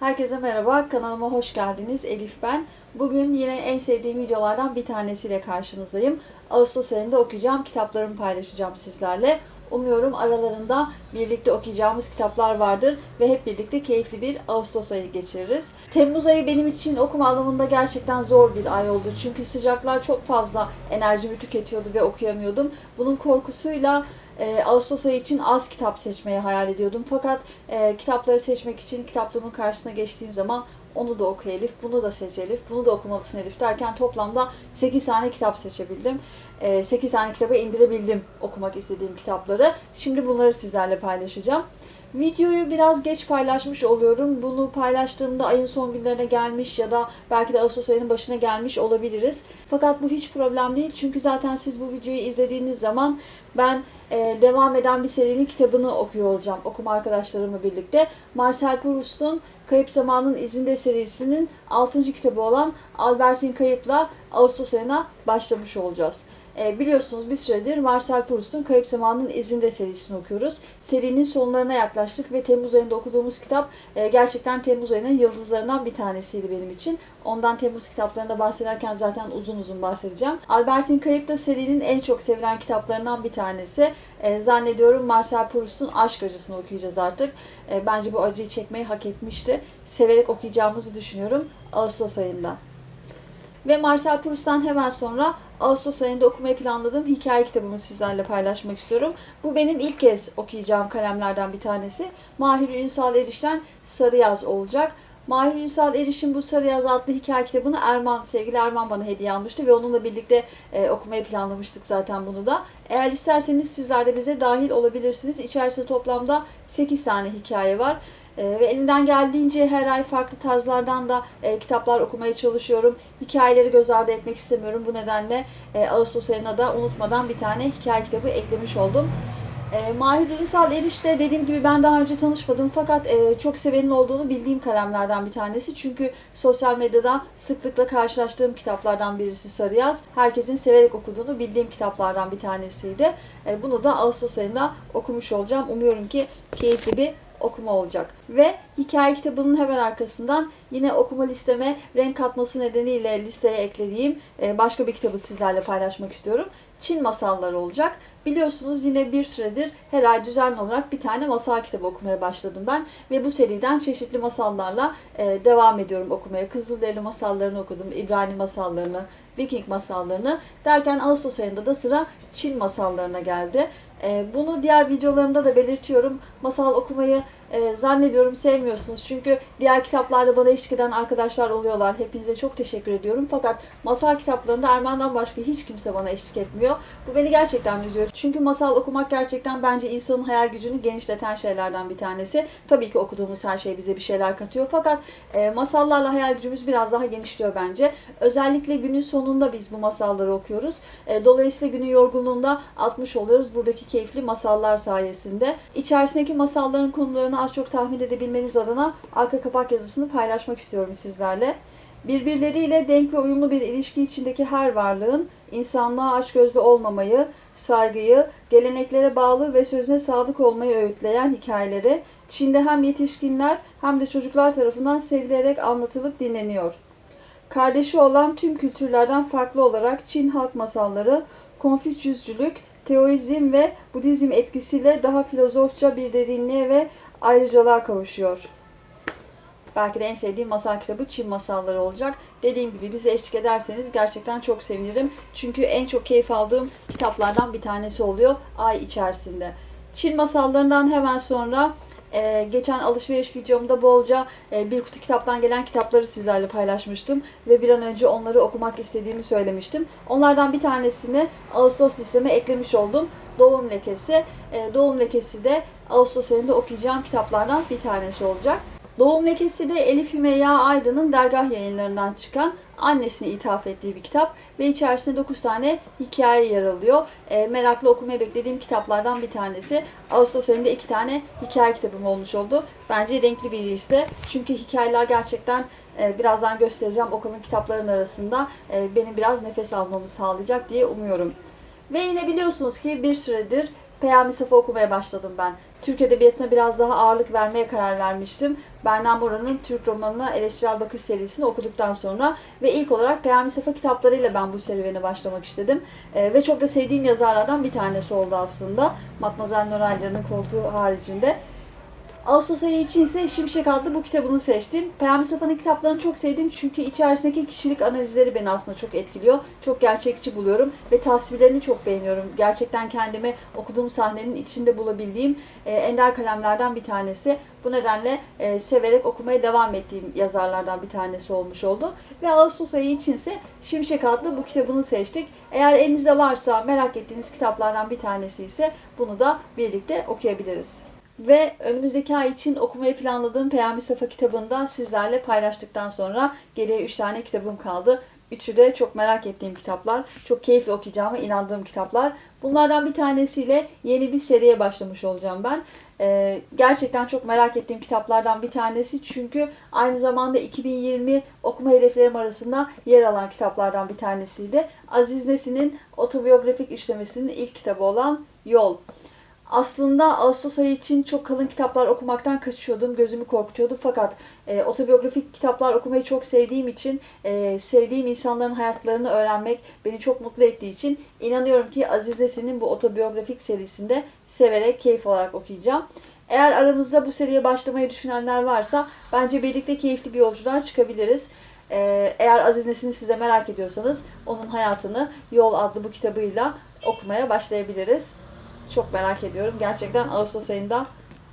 Herkese merhaba, kanalıma hoş geldiniz. Elif ben. Bugün yine en sevdiğim videolardan bir tanesiyle karşınızdayım. Ağustos ayında okuyacağım kitaplarımı paylaşacağım sizlerle. Umuyorum aralarında birlikte okuyacağımız kitaplar vardır ve hep birlikte keyifli bir Ağustos ayı geçiririz. Temmuz ayı benim için okuma anlamında gerçekten zor bir ay oldu. Çünkü sıcaklar çok fazla enerjimi tüketiyordu ve okuyamıyordum. Bunun korkusuyla e, Ağustos ayı için az kitap seçmeyi hayal ediyordum. Fakat e, kitapları seçmek için kitaplığımın karşısına geçtiğim zaman onu da oku Elif, bunu da seç Elif, bunu da okumalısın Elif derken toplamda 8 tane kitap seçebildim. E, 8 tane kitaba indirebildim okumak istediğim kitapları. Şimdi bunları sizlerle paylaşacağım. Videoyu biraz geç paylaşmış oluyorum. Bunu paylaştığımda ayın son günlerine gelmiş ya da belki de Ağustos ayının başına gelmiş olabiliriz. Fakat bu hiç problem değil. Çünkü zaten siz bu videoyu izlediğiniz zaman ben e, devam eden bir serinin kitabını okuyor olacağım. Okuma arkadaşlarımla birlikte. Marcel Proust'un Kayıp Zamanın İzinde serisinin 6. kitabı olan Albert'in Kayıp'la Ağustos ayına başlamış olacağız. E, biliyorsunuz bir süredir Marcel Proust'un Kayıp Zamanın İzinde serisini okuyoruz. Serinin sonlarına yaklaştık ve Temmuz ayında okuduğumuz kitap e, gerçekten Temmuz ayının yıldızlarından bir tanesiydi benim için. Ondan Temmuz kitaplarında bahsederken zaten uzun uzun bahsedeceğim. Albert'in Kayıp da serinin en çok sevilen kitaplarından bir tanesi. E, zannediyorum Marcel Proust'un Aşk Acısını okuyacağız artık. E, bence bu acıyı çekmeyi hak etmişti. Severek okuyacağımızı düşünüyorum Ağustos ayında. Ve Marcel Proust'tan hemen sonra Ağustos ayında okumayı planladığım hikaye kitabımı sizlerle paylaşmak istiyorum. Bu benim ilk kez okuyacağım kalemlerden bir tanesi. Mahir Ünsal Eriş'ten Sarı Yaz olacak. Mahir Ünsal Eriş'in bu Sarı Yaz adlı hikaye kitabını Erman, sevgili Erman bana hediye almıştı ve onunla birlikte e, okumayı planlamıştık zaten bunu da. Eğer isterseniz sizler de bize dahil olabilirsiniz. İçerisinde toplamda 8 tane hikaye var. E, ve elimden geldiğince her ay farklı tarzlardan da e, kitaplar okumaya çalışıyorum. Hikayeleri göz ardı etmek istemiyorum. Bu nedenle e, Ağustos ayına da unutmadan bir tane hikaye kitabı eklemiş oldum. E, Mahir Ünsal Eriş'le dediğim gibi ben daha önce tanışmadım fakat e, çok sevenin olduğunu bildiğim kalemlerden bir tanesi. Çünkü sosyal medyada sıklıkla karşılaştığım kitaplardan birisi Sarı Yaz. Herkesin severek okuduğunu bildiğim kitaplardan bir tanesiydi. E, bunu da Ağustos ayında okumuş olacağım. Umuyorum ki keyifli bir okuma olacak. Ve hikaye kitabının hemen arkasından yine okuma listeme renk katması nedeniyle listeye eklediğim e, başka bir kitabı sizlerle paylaşmak istiyorum. Çin masalları olacak. Biliyorsunuz yine bir süredir her ay düzenli olarak bir tane masal kitabı okumaya başladım ben. Ve bu seriden çeşitli masallarla e, devam ediyorum okumaya. Kızılderili masallarını okudum, İbrani masallarını, Viking masallarını derken Ağustos ayında da sıra Çin masallarına geldi. E, bunu diğer videolarımda da belirtiyorum. Masal okumayı e, zannediyorum sevmiyorsunuz. Çünkü diğer kitaplarda bana eşlik eden arkadaşlar oluyorlar. Hepinize çok teşekkür ediyorum. Fakat masal kitaplarında Erman'dan başka hiç kimse bana eşlik etmiyor. Bu beni gerçekten üzüyor. Çünkü masal okumak gerçekten bence insanın hayal gücünü genişleten şeylerden bir tanesi. Tabii ki okuduğumuz her şey bize bir şeyler katıyor. Fakat e, masallarla hayal gücümüz biraz daha genişliyor bence. Özellikle günün sonunda biz bu masalları okuyoruz. Dolayısıyla günün yorgunluğunda atmış oluyoruz buradaki keyifli masallar sayesinde. İçerisindeki masalların konularını az çok tahmin edebilmeniz adına arka kapak yazısını paylaşmak istiyorum sizlerle. Birbirleriyle denk ve uyumlu bir ilişki içindeki her varlığın insanlığa açgözlü olmamayı, saygıyı, geleneklere bağlı ve sözüne sadık olmayı öğütleyen hikayeleri Çin'de hem yetişkinler hem de çocuklar tarafından sevilerek anlatılıp dinleniyor. Kardeşi olan tüm kültürlerden farklı olarak Çin halk masalları, Konfüçyüsçülük, Teoizm ve Budizm etkisiyle daha filozofça bir derinliğe ve ayrıcalığa kavuşuyor. Belki de en sevdiğim masal kitabı Çin masalları olacak. Dediğim gibi bize eşlik ederseniz gerçekten çok sevinirim. Çünkü en çok keyif aldığım kitaplardan bir tanesi oluyor ay içerisinde. Çin masallarından hemen sonra e, geçen alışveriş videomda bolca e, bir kutu kitaptan gelen kitapları sizlerle paylaşmıştım. Ve bir an önce onları okumak istediğimi söylemiştim. Onlardan bir tanesini Ağustos listeme eklemiş oldum. Doğum Lekesi. E, Doğum Lekesi de Ağustos ayında okuyacağım kitaplardan bir tanesi olacak. Doğum Lekesi de Elif Hümeyya Aydın'ın dergah yayınlarından çıkan annesine ithaf ettiği bir kitap ve içerisinde 9 tane hikaye yer alıyor. E, meraklı okumaya beklediğim kitaplardan bir tanesi. Ağustos ayında 2 tane hikaye kitabım olmuş oldu. Bence renkli bir liste. Çünkü hikayeler gerçekten e, birazdan göstereceğim o kalın kitapların arasında e, benim biraz nefes almamı sağlayacak diye umuyorum. Ve yine biliyorsunuz ki bir süredir Peyami Safa okumaya başladım ben. Türk Edebiyatı'na biraz daha ağırlık vermeye karar vermiştim. Berna Mora'nın Türk romanına Eleştirel Bakış serisini okuduktan sonra ve ilk olarak Peyami Safa kitaplarıyla ben bu serüvene başlamak istedim. Ee, ve çok da sevdiğim yazarlardan bir tanesi oldu aslında. Matmazel Noralya'nın koltuğu haricinde. Ağustos ayı için ise Şimşek adlı bu kitabını seçtim. Peyami Safa'nın kitaplarını çok sevdim çünkü içerisindeki kişilik analizleri beni aslında çok etkiliyor. Çok gerçekçi buluyorum ve tasvirlerini çok beğeniyorum. Gerçekten kendimi okuduğum sahnenin içinde bulabildiğim e, ender kalemlerden bir tanesi. Bu nedenle e, severek okumaya devam ettiğim yazarlardan bir tanesi olmuş oldu. Ve Ağustos ayı için ise Şimşek adlı bu kitabını seçtik. Eğer elinizde varsa merak ettiğiniz kitaplardan bir tanesi ise bunu da birlikte okuyabiliriz. Ve önümüzdeki ay için okumayı planladığım Peyami Safa kitabını da sizlerle paylaştıktan sonra geriye 3 tane kitabım kaldı. Üçü de çok merak ettiğim kitaplar. Çok keyifli okuyacağıma inandığım kitaplar. Bunlardan bir tanesiyle yeni bir seriye başlamış olacağım ben. Ee, gerçekten çok merak ettiğim kitaplardan bir tanesi. Çünkü aynı zamanda 2020 okuma hedeflerim arasında yer alan kitaplardan bir tanesiydi. Aziz Nesin'in otobiyografik işlemesinin ilk kitabı olan Yol. Aslında Ağustos ayı için çok kalın kitaplar okumaktan kaçıyordum. Gözümü korkutuyordu. Fakat e, otobiyografik kitaplar okumayı çok sevdiğim için, e, sevdiğim insanların hayatlarını öğrenmek beni çok mutlu ettiği için inanıyorum ki Aziz Nesin'in bu otobiyografik serisinde severek, keyif olarak okuyacağım. Eğer aranızda bu seriye başlamayı düşünenler varsa bence birlikte keyifli bir yolculuğa çıkabiliriz. Ee, eğer Aziz Nesin'i size merak ediyorsanız onun hayatını Yol adlı bu kitabıyla okumaya başlayabiliriz. Çok merak ediyorum. Gerçekten Ağustos ayında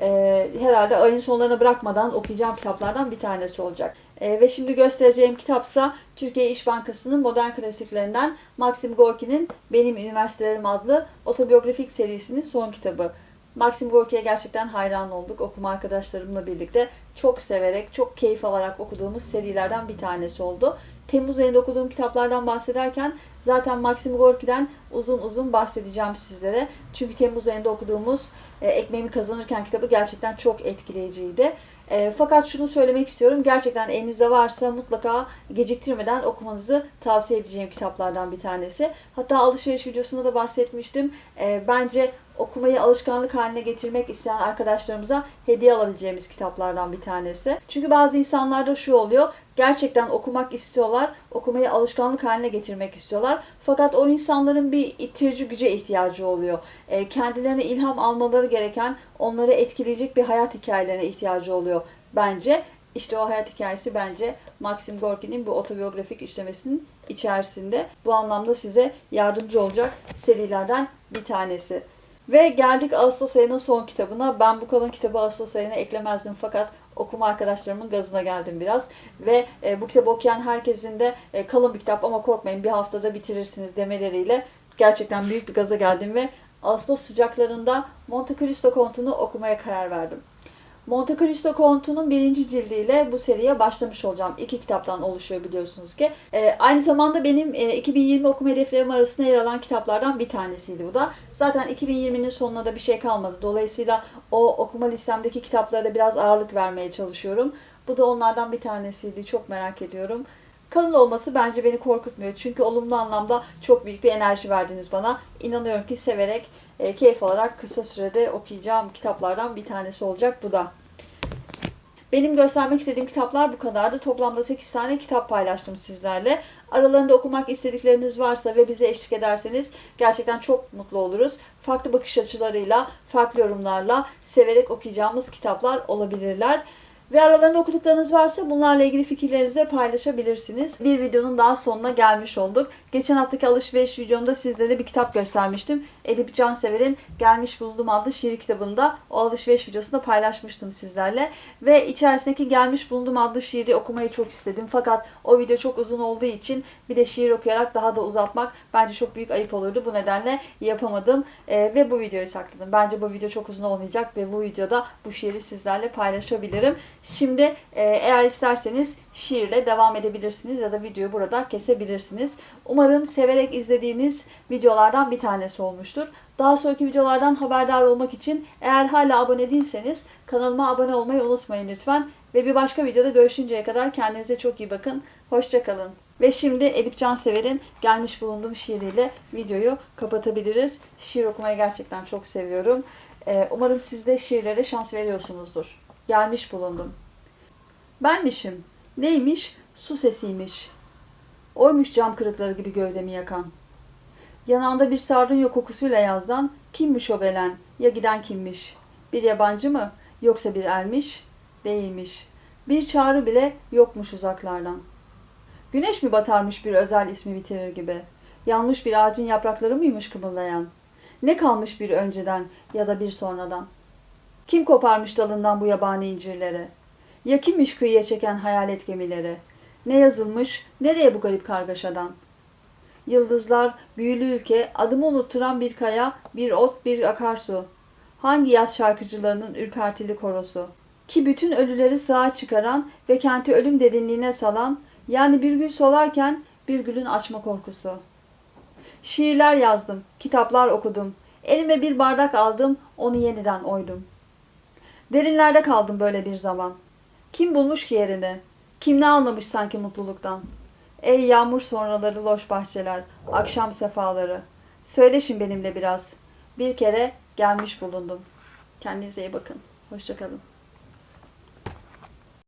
e, herhalde ayın sonlarına bırakmadan okuyacağım kitaplardan bir tanesi olacak. E, ve şimdi göstereceğim kitapsa Türkiye İş Bankası'nın modern klasiklerinden Maxim Gorki'nin Benim Üniversitelerim adlı otobiyografik serisinin son kitabı. Maxim Gorki'ye gerçekten hayran olduk. Okuma arkadaşlarımla birlikte çok severek, çok keyif alarak okuduğumuz serilerden bir tanesi oldu. Temmuz ayında okuduğum kitaplardan bahsederken zaten Maxim Gorki'den uzun uzun bahsedeceğim sizlere. Çünkü Temmuz ayında okuduğumuz e, Ekmeğimi Kazanırken kitabı gerçekten çok etkileyiciydi. E, fakat şunu söylemek istiyorum. Gerçekten elinizde varsa mutlaka geciktirmeden okumanızı tavsiye edeceğim kitaplardan bir tanesi. Hatta alışveriş videosunda da bahsetmiştim. E, bence okumayı alışkanlık haline getirmek isteyen arkadaşlarımıza hediye alabileceğimiz kitaplardan bir tanesi. Çünkü bazı insanlarda şu oluyor. Gerçekten okumak istiyorlar, okumayı alışkanlık haline getirmek istiyorlar. Fakat o insanların bir itirici güce ihtiyacı oluyor. E, kendilerine ilham almaları gereken, onları etkileyecek bir hayat hikayelerine ihtiyacı oluyor bence. İşte o hayat hikayesi bence Maxim Gorki'nin bu otobiyografik işlemesinin içerisinde. Bu anlamda size yardımcı olacak serilerden bir tanesi. Ve geldik Ağustos ayının son kitabına. Ben bu kalın kitabı Ağustos ayına eklemezdim fakat okuma arkadaşlarımın gazına geldim biraz. Ve e, bu kitabı okuyan herkesin de e, kalın bir kitap ama korkmayın bir haftada bitirirsiniz demeleriyle gerçekten büyük bir gaza geldim ve Ağustos sıcaklarında Monte Cristo Kontu'nu okumaya karar verdim. Monte Cristo Kontu'nun birinci cildiyle bu seriye başlamış olacağım. İki kitaptan oluşuyor biliyorsunuz ki. E, aynı zamanda benim e, 2020 okuma hedeflerim arasında yer alan kitaplardan bir tanesiydi bu da. Zaten 2020'nin sonuna da bir şey kalmadı. Dolayısıyla o okuma listemdeki kitaplara da biraz ağırlık vermeye çalışıyorum. Bu da onlardan bir tanesiydi. Çok merak ediyorum. Kalın olması bence beni korkutmuyor. Çünkü olumlu anlamda çok büyük bir enerji verdiniz bana. İnanıyorum ki severek, e, keyif alarak kısa sürede okuyacağım kitaplardan bir tanesi olacak bu da. Benim göstermek istediğim kitaplar bu kadardı. Toplamda 8 tane kitap paylaştım sizlerle. Aralarında okumak istedikleriniz varsa ve bize eşlik ederseniz gerçekten çok mutlu oluruz. Farklı bakış açılarıyla, farklı yorumlarla severek okuyacağımız kitaplar olabilirler. Ve aralarında okuduklarınız varsa bunlarla ilgili fikirlerinizi de paylaşabilirsiniz. Bir videonun daha sonuna gelmiş olduk. Geçen haftaki alışveriş videomda sizlere bir kitap göstermiştim. Edip Cansever'in Gelmiş Bulundum adlı şiir kitabında o alışveriş videosunda paylaşmıştım sizlerle. Ve içerisindeki Gelmiş Bulundum adlı şiiri okumayı çok istedim. Fakat o video çok uzun olduğu için bir de şiir okuyarak daha da uzatmak bence çok büyük ayıp olurdu. Bu nedenle yapamadım ee, ve bu videoyu sakladım. Bence bu video çok uzun olmayacak ve bu videoda bu şiiri sizlerle paylaşabilirim. Şimdi e, eğer isterseniz şiirle devam edebilirsiniz ya da videoyu burada kesebilirsiniz. Umarım severek izlediğiniz videolardan bir tanesi olmuştur. Daha sonraki videolardan haberdar olmak için eğer hala abone değilseniz kanalıma abone olmayı unutmayın lütfen. Ve bir başka videoda görüşünceye kadar kendinize çok iyi bakın. Hoşçakalın. Ve şimdi Elif Cansever'in gelmiş bulunduğum şiiriyle videoyu kapatabiliriz. Şiir okumayı gerçekten çok seviyorum. Ee, umarım siz de şiirlere şans veriyorsunuzdur. Gelmiş bulundum. Benmişim. Neymiş? Su sesiymiş. Oymuş cam kırıkları gibi gövdemi yakan. Yanağında bir sardunya kokusuyla yazdan kimmiş o belen? Ya giden kimmiş? Bir yabancı mı? Yoksa bir ermiş? Değilmiş. Bir çağrı bile yokmuş uzaklardan. Güneş mi batarmış bir özel ismi bitirir gibi? Yanmış bir ağacın yaprakları mıymış kımıldayan? Ne kalmış bir önceden ya da bir sonradan? Kim koparmış dalından bu yabani incirleri? Ya kimmiş kıyıya çeken hayalet gemileri? Ne yazılmış, nereye bu garip kargaşadan? Yıldızlar, büyülü ülke, adımı unutturan bir kaya, bir ot, bir akarsu. Hangi yaz şarkıcılarının ürpertili korosu? Ki bütün ölüleri sağa çıkaran ve kenti ölüm derinliğine salan, yani bir gül solarken bir gülün açma korkusu. Şiirler yazdım, kitaplar okudum. Elime bir bardak aldım, onu yeniden oydum. Derinlerde kaldım böyle bir zaman. Kim bulmuş ki yerini? Kim ne anlamış sanki mutluluktan? Ey yağmur sonraları loş bahçeler, akşam sefaları. Söyleşin benimle biraz. Bir kere gelmiş bulundum. Kendinize iyi bakın. Hoşçakalın.